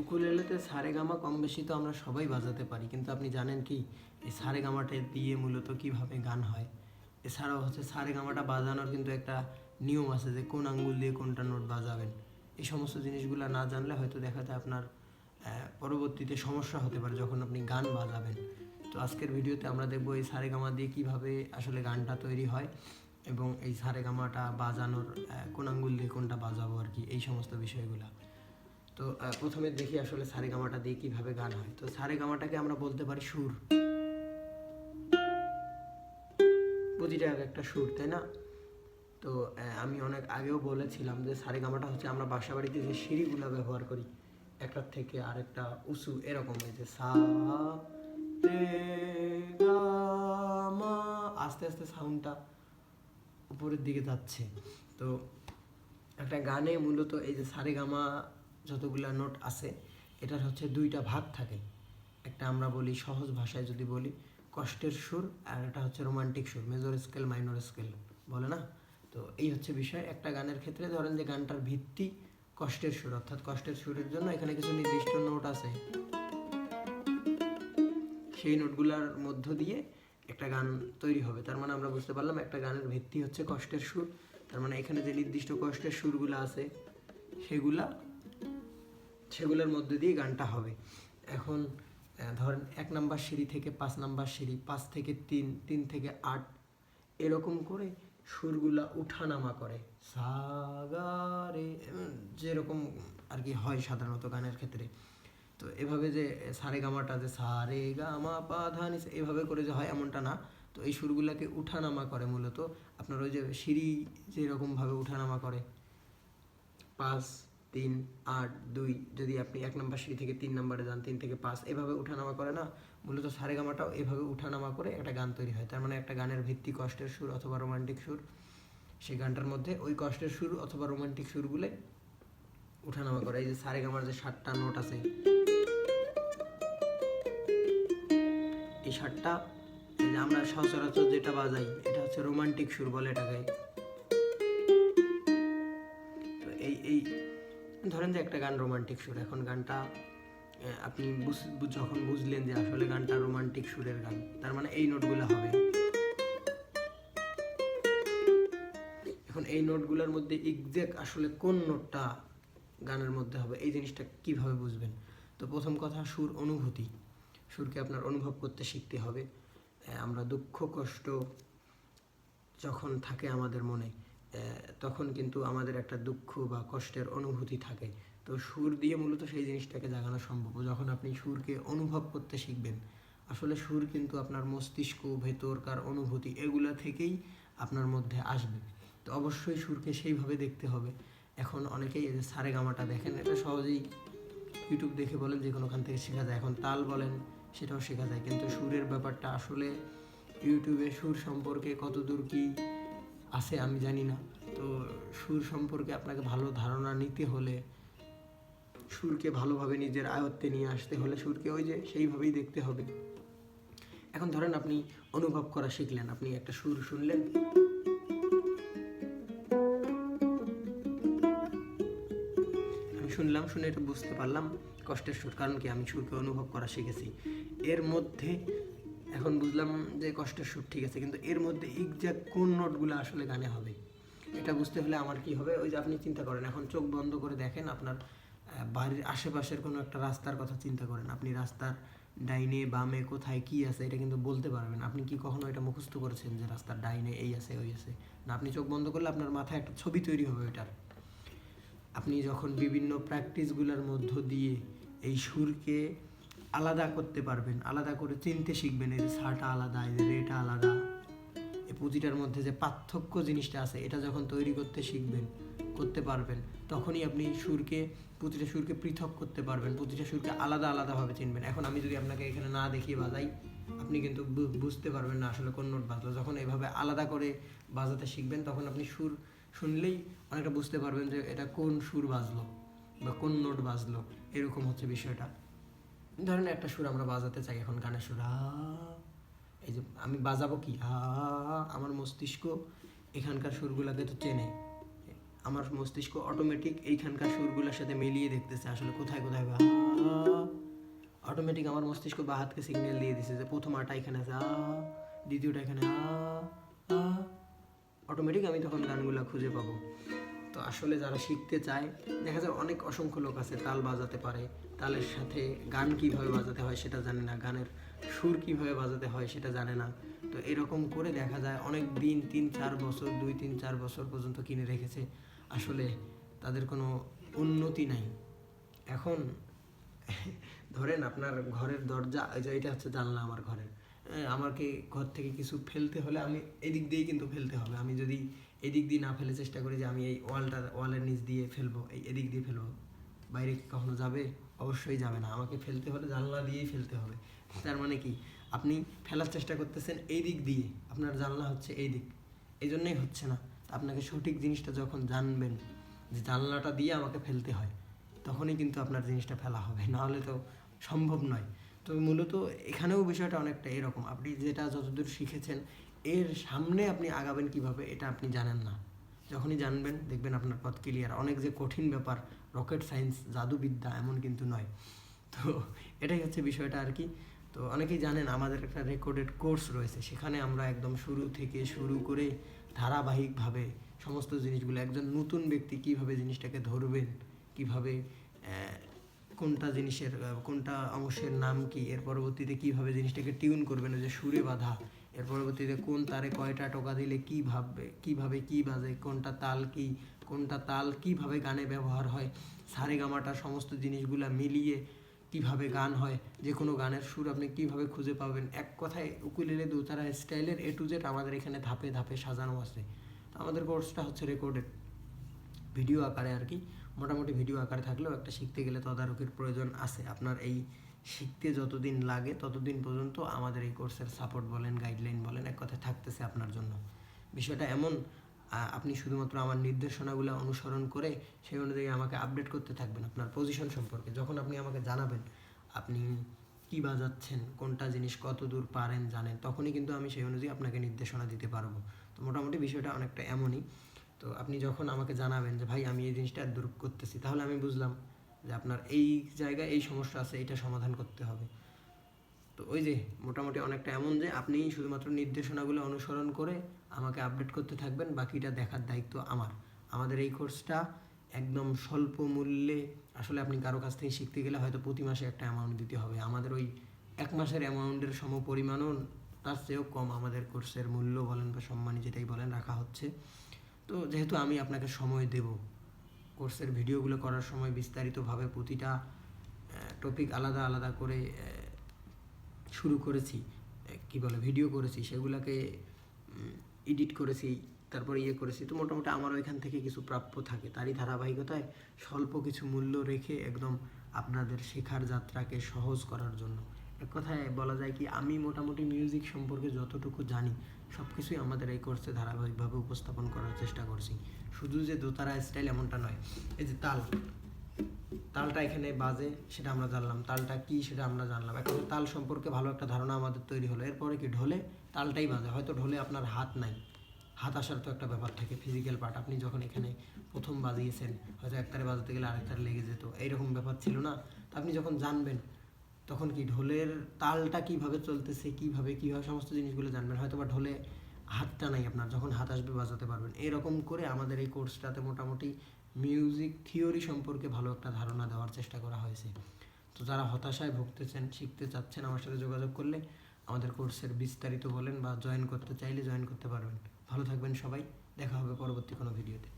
উকুলেলেতে সারে গামা কম বেশি তো আমরা সবাই বাজাতে পারি, কিন্তু আপনি জানেন কি, এই সারে গামাটা দিয়ে মূলত কীভাবে গান হয়? এছাড়াও হচ্ছে সারে গামাটা বাজানোর কিন্তু একটা নিয়ম আছে যে কোন আঙ্গুল দিয়ে কোনটা নোট বাজাবেন। এই সমস্ত জিনিসগুলো না জানলে হয়তো দেখা যায় আপনার পরবর্তীতে সমস্যা হতে পারে যখন আপনি গান বাজাবেন। তো আজকের ভিডিওতে আমরা দেখব এই সারে গামা দিয়ে কীভাবে আসলে গানটা তৈরি হয় এবং এই সারে গামাটা বাজানোর কোন আঙ্গুল দিয়ে কোনটা বাজাবো আর কি, এই সমস্ত বিষয়গুলো। তো প্রথমে দেখি আসলে সারে গামাটা দিয়ে কীভাবে গান হয়। তো সারে গামাটাকে আমরা বলতে পারি সুর। প্রতিটা এক একটা সুর, তাই না? তো আমি অনেক আগেও বলেছিলাম যে সারে গামাটা হচ্ছে আমরা বাসা বাড়িতে যে সিঁড়িগুলো ব্যবহার করি, একটার থেকে আরেকটা উঁচু, এরকম যে সা মা, আস্তে আস্তে সাউন্ডটা উপরের দিকে যাচ্ছে। তো, একটা গানে মূলত এই যে সারে গামা যতগুলা নোট আছে, এটার হচ্ছে দুইটা ভাগ থাকে। একটা আমরা বলি সহজ ভাষায় যদি বলি, কষ্টের সুর, আর এটা হচ্ছে রোমান্টিক সুর মেজর স্কেল মাইনর স্কেল বলে না? তো এই হচ্ছে বিষয়। একটা গানের ক্ষেত্রে ধরেন যে গানটার ভিত্তি কষ্টের সুর, অর্থাৎ কষ্টের সুরের জন্য এখানে কিছু নির্দিষ্ট নোট আছে। সেই নোটগুলোর মধ্য দিয়ে একটা গান তৈরি হবে। তার মানে আমরা বুঝতে পারলাম একটা গানের ভিত্তি হচ্ছে কষ্টের সুর। তার মানে এখানে যে নির্দিষ্ট কষ্টের সুরগুলো আছে, সেগুলা সেগুলোর মধ্যে দিয়ে গানটা হবে। এখন ধরেন এক নাম্বার সিঁড়ি থেকে পাঁচ নাম্বার সিঁড়ি, পাঁচ থেকে তিন তিন থেকে আট, এরকম করে সুরগুলা উঠানামা করে। সা গা রে যেরকম আর কি হয় সাধারণত গানের ক্ষেত্রে। তো এভাবে যে সারে গামাটা যে সারে গামা পা ধা এভাবে করে যে হয় এমনটা না। তো এই সুরগুলাকে উঠানামা করে মূলত। আপনার ওই যে সিঁড়ি যেরকমভাবে উঠানামা করে। পাঁচ তিন, আট, দুই, যদি আপনি এক নম্বর সিঁড়ি থেকে তিন নম্বরে যান, তিন থেকে পাঁচ, এভাবে উঠানামা করে না। মূলত সারেগামাটাও এভাবে উঠানামা করে একটা গান তৈরি হয়। তার মানে একটা গানের ভিত্তি কষ্টের সুর অথবা রোমান্টিক সুর। সেই গানটার মধ্যে ওই কষ্টের সুর অথবা রোমান্টিক সুরগুলো উঠানামা করে। এই যে সারেগামার যে সাতটা নোট আছে। এই সাতটা আমরা সচরাচর যেটা বাজাই, এটা হচ্ছে রোমান্টিক সুর বলে এটাকে। এই এই ধরেন যে একটা গান রোমান্টিক সুর, এখন গানটা আপনি যখন বুঝলেন যে আসলে গানটা রোমান্টিক সুরের গান, তার মানে এই নোটগুলো হবে। এখন এই নোটগুলোর মধ্যে এক্সাক্ট আসলে কোন নোটটা গানের মধ্যে হবে, এই জিনিসটা কীভাবে বুঝবেন? তো প্রথম কথা, সুর অনুভূতি। সুরকে আপনার অনুভব করতে শিখতে হবে। আমরা দুঃখ, কষ্ট যখন থাকে আমাদের মনে তখন কিন্তু আমাদের একটা দুঃখ বা কষ্টের অনুভূতি থাকে। তো সুর দিয়ে মূলত সেই জিনিসটাকে জাগানো সম্ভব। যখন আপনি সুরকে অনুভব করতে শিখবেন, আসলে সুর কিন্তু আপনার মস্তিষ্ক, ভেতরকার অনুভূতি এগুলা থেকেই আপনার মধ্যে আসবে। তো অবশ্যই সুরকে সেইভাবে দেখতে হবে। এখন অনেকেই এই যে সারে গামাটা দেখেন, এটা সহজেই ইউটিউব দেখে বলেন, যে কোনোখান থেকে শেখা যায়। এখন তাল বলেন, সেটাও শেখা যায়। কিন্তু সুরের ব্যাপারটা আসলে ইউটিউবে সুর সম্পর্কে কতদূর কি আছে আমি জানি না। তো সুর সম্পর্কে আপনাকে ভালো ধারণা নিতে হলে সুরকে ভালোভাবে নিজের আয়ত্তে নিয়ে আসতে হলে সুরকে ওই যে সেইভাবেই দেখতে হবে। এখন ধরেন আপনি অনুভব করা শিখলেন, আপনি একটা সুর শুনলেন। আমি শুনলাম, শুনে এটা বুঝতে পারলাম, কষ্টের সুর, কারণ কি আমি সুরকে অনুভব করা শিখেছি। এর মধ্যে এখন বুঝলাম যে কষ্টের সুর ঠিক আছে, কিন্তু এর মধ্যে এক্সাক্ট কোন নোটগুলো আসলে গানে হবে, এটা বুঝতে হলে আমার কি হবে? ওই যে আপনি চিন্তা করেন, এখন চোখ বন্ধ করে দেখেন আপনার বাড়ির আশেপাশের কোনো একটা রাস্তার কথা চিন্তা করেন, আপনি রাস্তার ডাইনে, বামে, কোথায় কি আছে এটা কিন্তু বলতে পারবেন। আপনি কি কখনো এটা মুখস্থ করেছেন যে রাস্তার ডাইনে এই আছে, ওই আছে? না, আপনি চোখ বন্ধ করলে আপনার মাথায় একটা ছবি তৈরি হবে ওইটার। আপনি যখন বিভিন্ন প্র্যাকটিসগুলোর মধ্য দিয়ে এই সুরকে আলাদা করতে পারবেন, আলাদা করে চিনতে শিখবেন, এই যে আলাদা, এই যে রেটা আলাদা। এই পুঁজিটার মধ্যে যে পার্থক্য জিনিসটা আছে, এটা যখন তৈরি করতে শিখবেন, করতে পারবেন, তখনই আপনি সুরকে প্রতিটা সুরকে পৃথক করতে পারবেন প্রতিটা সুরকে আলাদা আলাদাভাবে চিনবেন। এখন আমি যদি আপনাকে এখানে না দেখিয়ে বাজাই, আপনি কিন্তু বুঝতে পারবেন না আসলে কোন নোট বাজলো। যখন এভাবে আলাদা করে বাজাতে শিখবেন, তখন আপনি সুর শুনলেই অনেকটা বুঝতে পারবেন যে এটা কোন সুর বাজলো বা কোন নোট বাজলো, এরকম হচ্ছে বিষয়টা। ধরেন একটা সুর আমরা বাজাতে চাই এখন, গানের সুর এই যে আমি বাজাবো কি? আমার মস্তিষ্ক এখানকার সুরগুলোকে তো চেনে। আমার মস্তিষ্ক অটোমেটিক এইখানকার সুরগুলোর সাথে মিলিয়ে দেখতেছে আসলে কোথায় কোথায় হবে অটোমেটিক আমার মস্তিষ্ক বা হাতকে সিগন্যাল দিয়ে দিছে যে প্রথম আটা এখানে আছে, আ, দ্বিতীয়টা এখানে, আ অটোমেটিক আমি তখন গানগুলো খুঁজে পাবো। তো আসলে যারা শিখতে চায়, দেখা যায় অনেক অসংখ্য লোক আছে তাল বাজাতে পারে, তালের সাথে গান কীভাবে বাজাতে হয় সেটা জানে না, গানের সুর কীভাবে বাজাতে হয় সেটা জানে না। তো এরকম করে দেখা যায় অনেক দিন, তিন, চার বছর, দুই, তিন, চার বছর পর্যন্ত কিনে রেখেছে। আসলে তাদের কোনো উন্নতি নাই। এখন ধরেন আপনার ঘরের দরজা এটা হচ্ছে জানলা আমার ঘরের। আমাকে ঘর থেকে কিছু ফেলতে হলে আমি এদিক দিয়েই কিন্তু ফেলতে হবে। আমি যদি এদিক দিয়ে না ফেলে চেষ্টা করি যে আমি এই ওয়ালটা, ওয়ালের নিচ দিয়ে ফেলব, এই এদিক দিয়ে ফেলব। বাইরে কখনো যাবে? অবশ্যই যাবে না। আমাকে ফেলতে হলে জানলা দিয়েই ফেলতে হবে। তার মানে কি? আপনি ফেলার চেষ্টা করতেছেন এই দিক দিয়ে। আপনার জানলা হচ্ছে এই দিক। এই জন্যই হচ্ছে না। আপনাকে সঠিক জিনিসটা যখন জানবেন যে জানলাটা দিয়ে আমাকে ফেলতে হয়, তখনই কিন্তু আপনার জিনিসটা ফেলা হবে। নাহলে তো সম্ভব নয়। তো মূলত এখানেও বিষয়টা অনেকটা এরকম। আপনি যেটা যতদূর শিখেছেন এর সামনে আপনি আগাবেন কীভাবে, এটা আপনি জানেন না। যখনই জানবেন, দেখবেন আপনার পথ ক্লিয়ার অনেক যে কঠিন ব্যাপার রকেট সায়েন্স জাদুবিদ্যা, এমন কিন্তু নয়। তো এটাই হচ্ছে বিষয়টা আর কি। তো অনেকেই জানেন, আমাদের একটা রেকর্ডেড কোর্স রয়েছে। সেখানে আমরা একদম শুরু থেকে শুরু করে ধারাবাহিকভাবে সমস্ত জিনিসগুলো, একজন নতুন ব্যক্তি কীভাবে জিনিসটাকে ধরবেন, কীভাবে কোনটা জিনিসের, কোনটা অংশের নাম কি, এর পরবর্তীতে কীভাবে জিনিসটাকে টিউন করবেন যে সুরে বাঁধা এর পরবর্তীতে কোন তারে কয়টা টোকা দিলে কি ভাববে? কীভাবে কি বাজে? কোনটা তাল কি? কোনটা তাল কীভাবে গানে ব্যবহার হয়? সারে গামাটা সমস্ত জিনিসগুলা মিলিয়ে কীভাবে গান হয়? যে কোনো গানের সুর আপনি কীভাবে খুঁজে পাবেন? এক কথায় উকুলেলে দোতারা স্টাইলের এ টু জেড আমাদের এখানে ধাপে ধাপে সাজানো আছে। তো আমাদের কোর্সটা হচ্ছে রেকর্ডেড ভিডিও আকারে আর কি। মোটামুটি ভিডিও আকারে থাকলেও একটা শিখতে গেলে তদারকির প্রয়োজন আছে। আপনার এই শিখতে যতদিন লাগে, ততদিন পর্যন্ত আমাদের এই কোর্সের সাপোর্ট বলেন গাইডলাইন বলেন, এক কথায় থাকতেছে আপনার জন্য। বিষয়টা এমন আপনি শুধুমাত্র আমার নির্দেশনাগুলো অনুসরণ করে সেই অনুযায়ী আমাকে আপডেট করতে থাকবেন আপনার পজিশন সম্পর্কে। যখন আপনি আমাকে জানাবেন, আপনি কি বাজাচ্ছেন, কোনটা জিনিস কত দূর পারেন, জানেন, তখনই কিন্তু আমি সেই অনুযায়ী আপনাকে নির্দেশনা দিতে পারব। তো মোটামুটি বিষয়টা অনেকটা এমনই। তো আপনি যখন আমাকে জানাবেন যে, ভাই, আমি এই জিনিসটা দূর করতেছি, তাহলে আমি বুঝলাম যে আপনার এই জায়গায় এই সমস্যা আছে এটা সমাধান করতে হবে। তো ওই যে মোটামুটি অনেকটা এমন যে আপনি শুধুমাত্র নির্দেশনাগুলো অনুসরণ করে আমাকে আপডেট করতে থাকবেন, বাকিটা দেখার দায়িত্ব আমার। আমাদের এই কোর্সটা একদম স্বল্প মূল্যে আসলে আপনি কারও কাছ থেকে শিখতে গেলে হয়তো প্রতি মাসে একটা অ্যামাউন্ট দিতে হবে। আমাদের ওই এক মাসের অ্যামাউন্টের সম পরিমাণও তার চেয়েও কম আমাদের কোর্সের মূল্য বলেন বা সম্মানী যেটাই বলেন রাখা হচ্ছে। তো যেহেতু আমি আপনাকে সময় দেব কোর্সের ভিডিওগুলো করার সময় বিস্তারিতভাবে প্রতিটা টপিক আলাদা আলাদা করে শুরু করেছি। কি বলে ভিডিও করেছি, সেগুলোকে এডিট করেছি, তারপরে ইয়ে করেছি। তো মোটামুটি আমার এখান থেকে কিছু প্রাপ্য থাকে। তারই ধারাবাহিকতায় স্বল্প কিছু মূল্য রেখে একদম আপনাদের শেখার যাত্রাকে সহজ করার জন্য। এক কথায় বলা যায় কি, আমি মোটামুটি মিউজিক সম্পর্কে যতটুকু জানি সব কিছুই আমাদের এই কোর্সে ধারাবাহিকভাবে উপস্থাপন করার চেষ্টা করছি। শুধু যে দোতারা স্টাইল এমনটা নয়, এই যে তাল। তালটা এখানে বাজে, সেটা আমরা জানলাম। তালটা কি, সেটা আমরা জানলাম। এখন তাল সম্পর্কে ভালো একটা ধারণা আমাদের তৈরি হলো। এরপরে কি, ঢোলে, তালটাই বাজে। হয়তো ঢোলে আপনার হাত নাই। হাত আসার তো একটা ব্যাপার থাকে ফিজিক্যাল পার্ট আপনি যখন এখানে প্রথম বাজিয়েছেন, হয়তো একতারে বাজাতে গেলে আরেকটারে লেগে যেত। এইরকম ব্যাপার ছিল না। তো আপনি যখন জানবেন তখন কি ঢোলের তালটা কীভাবে চলতেছে, কীভাবে কীভাবে সমস্ত জিনিসগুলো জানবেন? হয়তো বা ঢোলে হাতটা নাই আপনার, যখন হাত আসবে বাজাতে পারবেন। এরকম করে আমাদের এই কোর্সটাতে মোটামুটি মিউজিক থিওরি সম্পর্কে ভালো একটা ধারণা দেওয়ার চেষ্টা করা হয়েছে। তো যারা হতাশায় ভুগতেছেন, শিখতে চাচ্ছেন আমার সাথে যোগাযোগ করলে আমাদের কোর্সের বিস্তারিত বলেন বা জয়েন করতে চাইলে জয়েন করতে পারবেন। ভালো থাকবেন সবাই, দেখা হবে পরবর্তী কোনো ভিডিওতে।